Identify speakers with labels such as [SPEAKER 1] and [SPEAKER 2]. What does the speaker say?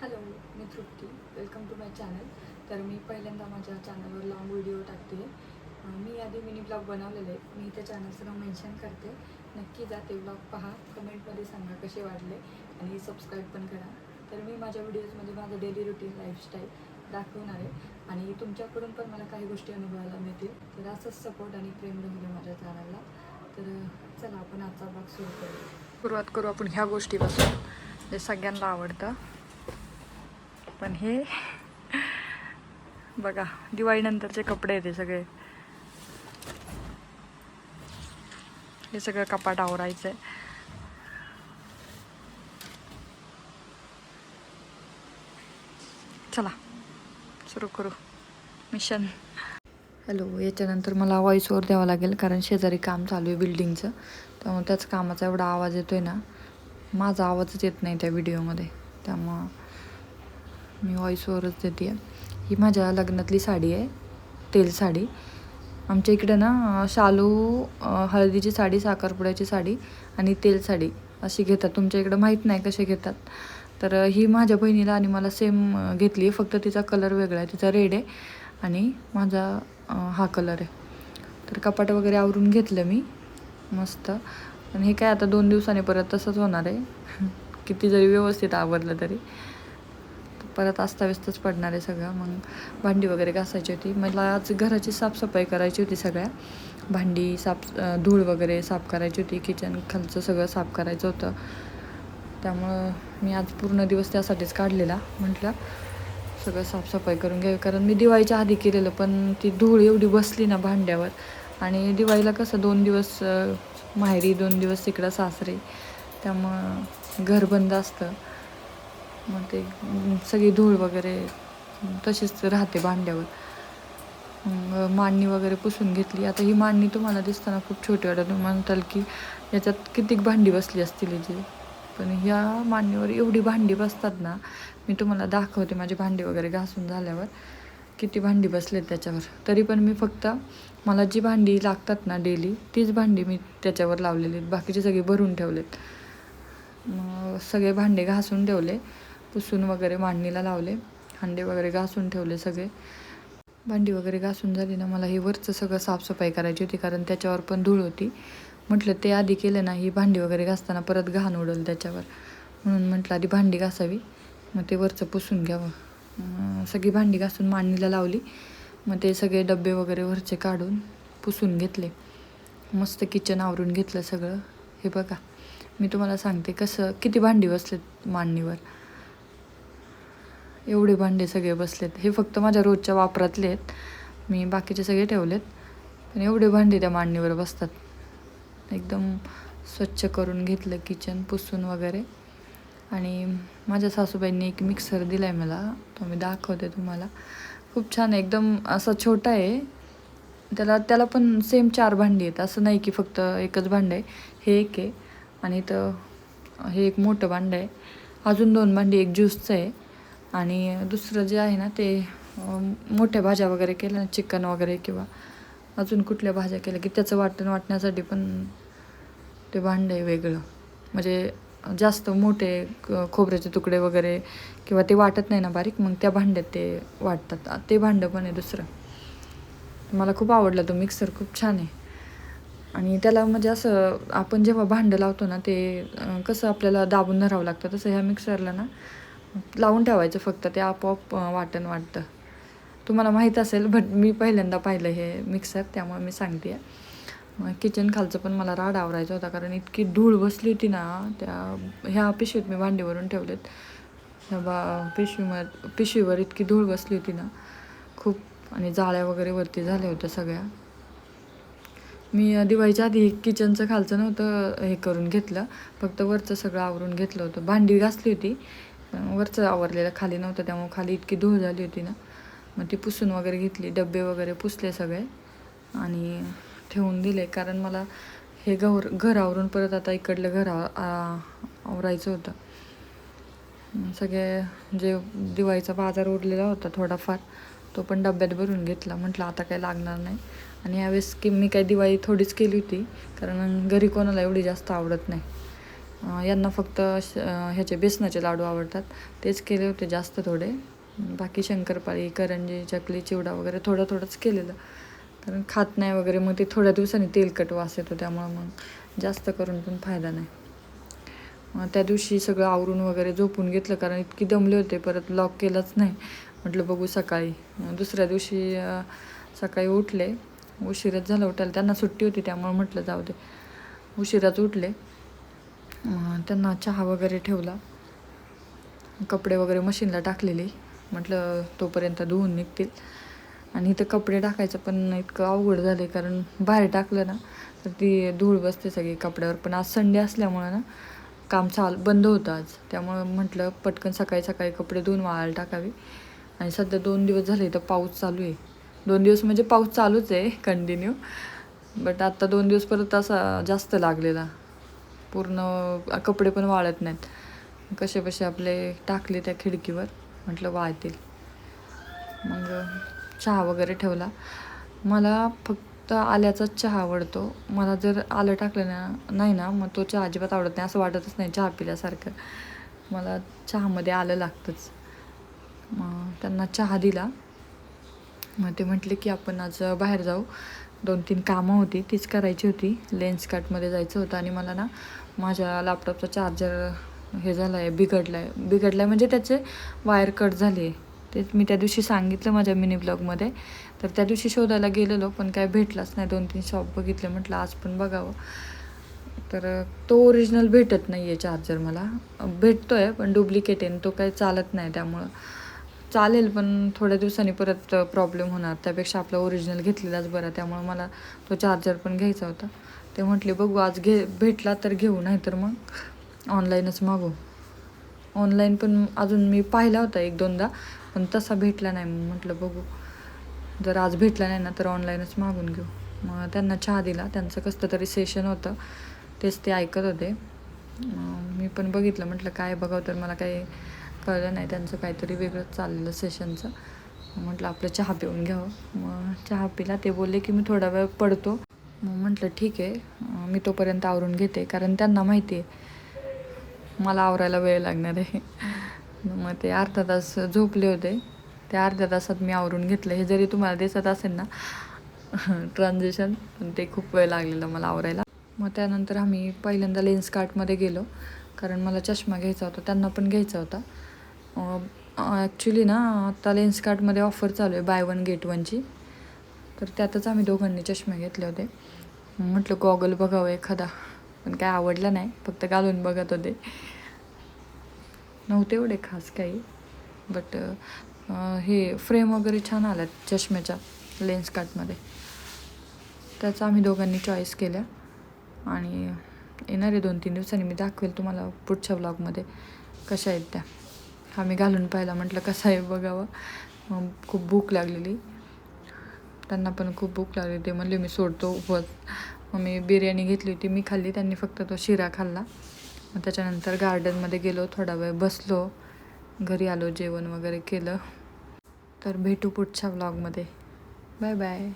[SPEAKER 1] Hello me Trupti. Welcome to my channel तर मी पहिल्यांदा माझ्या चॅनलवर लॉंग व्हिडिओ टाकते. मी आधी मिनी ब्लॉग बनवलेले. मी त्या चॅनलचं नाव मेन्शन करते. नक्की जा ते ब्लॉग पहा. कमेंटमध्ये सांगा कसे वाटले आणि सबस्क्राईब पण करा. तर मी माझ्या व्हिडिओजमध्ये माझं डेली रुटीन लाईफस्टाईल दाखवणार आहे. आणि तुमच्याकडून पण मला काही गोष्टी अनुभवायला मिळतील. तर असंच सपोर्ट आणि प्रेम राहू माझ्या चॅनलला तर चला आपण आजचा ब्लॉग सुरू करू सुरुवात करू आपण ह्या गोष्टीपासून जे सगळ्यांना आवडतं. पण हे बघा दिवाळीनंतरचे कपडे आहेत हे सगळे. हे सगळं कपाट आवरायचं आहे चला सुरू करू. मिशन. हॅलो याच्यानंतर मला व्हॉइस ओवर द्यावा लागेल कारण शेजारी काम चालू आहे बिल्डिंगचं त्यामुळे त्याच कामाचा एवढा आवाज येतो आहे ना. माझा आवाजच येत नाही त्या व्हिडिओमध्ये त्यामुळं मी व्हॉईसवरच देते देते ही माझ्या लग्नातली साडी आहे तेल साडी. आमच्या इकडे ना शालू हळदीची साडी साखरपुड्याची साडी आणि तेल साडी अशी घेतात. तुमच्या इकडं माहीत नाही कसे घेतात. तर ही माझ्या बहिणीला आणि मला सेम घेतली आहे. फक्त तिचा कलर वेगळा आहे. तिचा रेड आहे आणि माझा हा कलर आहे. तर कपाट वगैरे आवरून घेतलं मी. मस्त. आणि हे काय आता दोन दिवसांनी परत तसंच होणार आहे. किती जरी व्यवस्थित आवरलं तरी. परत अस्ताव्यस्तच पडणार आहे सगळं. मग भांडी वगैरे घासायची होती. मला आज घराची साफसफाई करायची होती सगळ्या. भांडी साफ धूळ वगैरे साफ करायची होती. किचन खालचं सगळं साफ करायचं होतं. त्यामुळं मी आज पूर्ण दिवस त्यासाठीच काढलेला. म्हटलं सगळं साफसफाई करून घ्यावी. कारण मी दिवाळीच्या आधी केलेलं पण ती धूळ एवढी बसली ना भांड्यावर. आणि दिवाळीला कसं दोन दिवस माहेरी दोन दिवस तिकडं सासरे. त्यामुळं घर बंद असतं. मग ते सगळी धूळ वगैरे तशीच राहते भांड्यावर. मग मांडणी वगैरे पुसून घेतली. आता ही मांडणी तुम्हाला दिसताना खूप छोटी वाटत. तुम्ही म्हणताल की याच्यात कितीक भांडी बसली असतील याची पण ह्या मांडणीवर एवढी भांडी बसतात ना मी तुम्हाला दाखवते माझी भांडी वगैरे घासून झाल्यावर. किती भांडी बसलेत त्याच्यावर. तरी पण मी फक्त मला जी भांडी लागतात ना डेली तीच भांडी मी त्याच्यावर लावलेली आहेत. बाकीचे सगळे भरून ठेवलेत. मग सगळे भांडे घासून ठेवले. पुसून वगैरे मांडणीला लावले. हांडे वगैरे घासून ठेवले सगळे. भांडी वगैरे घासून झाली ना मला हे वरचं सगळं साफसफाई करायची होती कारण त्याच्यावर पण धूळ होती. म्हटलं ते आधी केलं ना ही भांडी वगैरे घासताना परत घाण उडल त्याच्यावर. म्हणून म्हटलं आधी भांडी घासावी. मग ते वरचं पुसून घ्यावं. सगळी भांडी घासून मांडणीला लावली. मग ते सगळे डबे वगैरे वरचे काढून पुसून घेतले. मस्त किचन आवरून घेतलं सगळं. हे बघा मी तुम्हाला सांगते कसं किती भांडी बसलेत मांडणीवर. एवढे भांडे सगळे बसलेत. हे फक्त माझ्या रोजच्या वापरातले आहेत. मी बाकीचे सगळे ठेवलेत. पण एवढे भांडे त्या मांडणीवर बसतात. एकदम स्वच्छ करून घेतलं किचन पुसून वगैरे. आणि माझ्या सासूबाईंनी एक मिक्सर दिला आहे मला. तो मी दाखवते तुम्हाला. खूप छान आहे. एकदम असा छोटा आहे. त्याला त्याला पण सेम चार भांडी आहेत. असं नाही की फक्त एकच भांडं आहे. हे एक आहे. आणि तर हे एक मोठं भांडं आहे. अजून दोन भांडी एक ज्यूसचं आहे. आणि दुसरं जे आहे ना ते मोठ्या भाज्या वगैरे केल्या ना चिकन वगैरे किंवा अजून कुठल्या भाज्या केल्या की त्याचं वाटण वाटण्यासाठी पण ते भांडं आहे वेगळं. म्हणजे जास्त मोठे क- खोबऱ्याचे तुकडे वगैरे किंवा ते वाटत नाही ना बारीक मग त्या भांड्यात ते वाटतात. ते भांडं पण आहे दुसरं. मला खूप आवडला तो मिक्सर खूप छान आहे. आणि त्याला म्हणजे असं आपण जेव्हा भांडं लावतो ना ते कसं आपल्याला दाबून धरावं लागतं तसं ह्या मिक्सरला ना लावून ठेवायचं फक्त ते आपोआप वाटण वाटतं. तुम्हाला माहीत असेल बट मी पहिल्यांदा पाहिलं हे मिक्सर त्यामुळे मी सांगते किचन खालचं पण मला राड आवरायचा होता कारण इतकी धूळ बसली होती ना त्या ह्या पिशवीत मी भांडीवरून ठेवलेत. ह्या बा पिशवीमध्ये पिशवीवर इतकी धूळ बसली होती ना खूप आणि जाळ्या वगैरे वरती झाल्या होत्या सगळ्या. मी दिवाळीच्या आधी किचनचं खालचं नव्हतं हे करून घेतलं फक्त वरचं सगळं आवरून घेतलं होतं. भांडी घासली होती वरचं आवरलेलं खाली नव्हतं त्यामुळे खाली इतकी धूळ झाली होती ना. मग ती पुसून वगैरे घेतली डबे वगैरे पुसले सगळे आणि ठेवून दिले. कारण मला हे गौर घर आवरून परत आता इकडलं घर आवरायचं होतं. सगळे जे दिवाळीचा बाजार उरलेला होता थोडाफार तो पण डब्यात भरून घेतला. म्हटलं आता काही लागणार नाही. आणि यावेळेस की मी काही दिवाळी थोडीच केली होती कारण घरी कोणाला एवढी जास्त आवडत नाही. यांना फक्त श- ह्याचे बेसनाचे लाडू आवडतात. तेच केले होते जास्त थोडे. बाकी शंकरपाळी करंजी चकली चिवडा वगैरे थोडं थोडंच केलेलं. कारण खात नाही वगैरे मग ते थोड्या दिवसांनी तेलकट वास येतो त्यामुळं मग जास्त करून पण फायदा नाही. त्या दिवशी सगळं आवरून वगैरे झोपून घेतलं कारण इतकी दमले होते परत लॉक केलंच नाही. म्हटलं बघू सकाळी. दुसऱ्या दिवशी सकाळी उठले. उशिराच झालं उठायला. त्यांना सुट्टी होती त्यामुळे म्हटलं जाऊ दे. उशिराच उठले. त्यांना चहा वगैरे ठेवला. कपडे वगैरे मशीनला टाकलेली. म्हटलं तोपर्यंत धुवून निघतील. आणि इथं कपडे टाकायचं पण इतकं अवघड झालं आहे कारण बाहेर टाकलं ना तर ती धूळ बसते सगळी कपड्यावर. पण आज संडे असल्यामुळं ना काम चाल बंद होतं आज. त्यामुळं म्हटलं पटकन सकाळी सकाळी कपडे धुवून वाळायला टाकावे. आणि सध्या दोन दिवस झाले इथं पाऊस चालू आहे. दोन दिवस म्हणजे पाऊस चालूच आहे कंटिन्यू बट आत्ता दोन दिवस परत असा जास्त लागलेला. पूर्ण कपडे पण वाळत नाहीत. कसे कसे आपले टाकले त्या खिडकीवर म्हटलं वाळतील. मग चहा वगैरे ठेवला. मला फक्त आल्याचाच चहा आवडतो. मला जर आलं टाकलं ना नाही ना मग तो चहा अजिबात आवडत नाही. असं वाटतच नाही चहा पिल्यासारखं. मला चहामध्ये आलं लागतंच. मग त्यांना चहा दिला. मग ते म्हटले की आपण आज बाहेर जाऊ. दोन तीन कामं होती. तीच करायची होती. लेन्सकार्टमध्ये जायचं होतं आणि मला ना माझ्या लॅपटॉपचा चार्जर हे झालं आहे बिघडला आहे बिघडला आहे म्हणजे त्याचे वायर कट झाली. आहे ते मी त्या दिवशी सांगितलं माझ्या मिनी ब्लॉगमध्ये तर त्या दिवशी शोधायला गेलेलो पण काय भेटलाच नाही. दोन तीन शॉप बघितले म्हटलं आज पण बघावं. तर तो ओरिजिनल भेटत नाही आहे चार्जर मला. भेटतो आहे पण डुप्लिकेट आहे. आणि तो काही चालत नाही त्यामुळं. चालेल पण थोड्या दिवसांनी परत प्रॉब्लेम होणार. त्यापेक्षा आपला ओरिजिनल घेतलेलाच बरा. त्यामुळं मला तो चार्जर पण घ्यायचा होता. ते म्हटले बघू आज घे भेटला तर घेऊ नाही तर मग ऑनलाईनच मागू. ऑनलाईन पण अजून मी पाहिला होता एक दोनदा पण तसा भेटला नाही. म्हटलं बघू जर आज भेटला नाही ना तर ऑनलाईनच मागून घेऊ. मग त्यांना चहा दिला. त्यांचं कसलं तरी सेशन होतं. तेच ते ऐकत होते. मग मी पण बघितलं. म्हटलं काय बघावं तर मला काही कळलं नाही. त्यांचं काहीतरी वेगळंच चाललेलं सेशनचं म्हटलं आपलं चहा पिऊन घ्यावं. मग चहा पिला. ते बोलले की मी थोडा वेळ पडतो. मग म्हटलं ठीक आहे मी तोपर्यंत आवरून घेते कारण त्यांना माहिती आहे मला आवरायला वेळ लागणार आहे. मग ते अर्धा तास झोपले होते. त्या अर्ध्या तासात मी आवरून घेतलं. हे जरी तुम्हाला दिसत असेल ना ट्रान्झेशन पण ते खूप वेळ लागलेला मला आवरायला. मग त्यानंतर आम्ही पहिल्यांदा लेन्स कार्टमध्ये गेलो कारण मला चष्मा घ्यायचा होता त्यांना पण घ्यायचा होता. ॲक्च्युली ना आता लेन्स कार्टमध्ये ऑफर चालू आहे बाय वन गेट वनची तर त्यातच आम्ही दोघांनी चष्मे घेतले होते. म्हटलं गॉगल बघावं एखादा. पण काय आवडला नाही फक्त घालून बघत होते. नव्हते एवढे खास काही. बट हे फ्रेम वगैरे छान आल्यात चष्म्याच्या लेन्स कार्टमध्ये त्याचा आम्ही दोघांनी चॉईस केल्या. आणि येणारे दोन तीन दिवसांनी मी दाखवेल तुम्हाला पुढच्या ब्लॉगमध्ये कशा आहेत त्या. हा मी घालून पाहिला म्हटलं कसा आहे बघावं. खूप भूक लागलेली. त्यांना पण खूप भूक लागली ते म्हणले मी सोडतो उपवास. मग मी बिर्याणी घेतली होती. मी खाल्ली. त्यांनी फक्त तो शिरा खाल्ला. मग त्याच्यानंतर गार्डनमध्ये गेलो. थोडा वेळ बसलो. घरी आलो. जेवण वगैरे केलं. तर भेटू पुढच्या ब्लॉगमध्ये बाय बाय.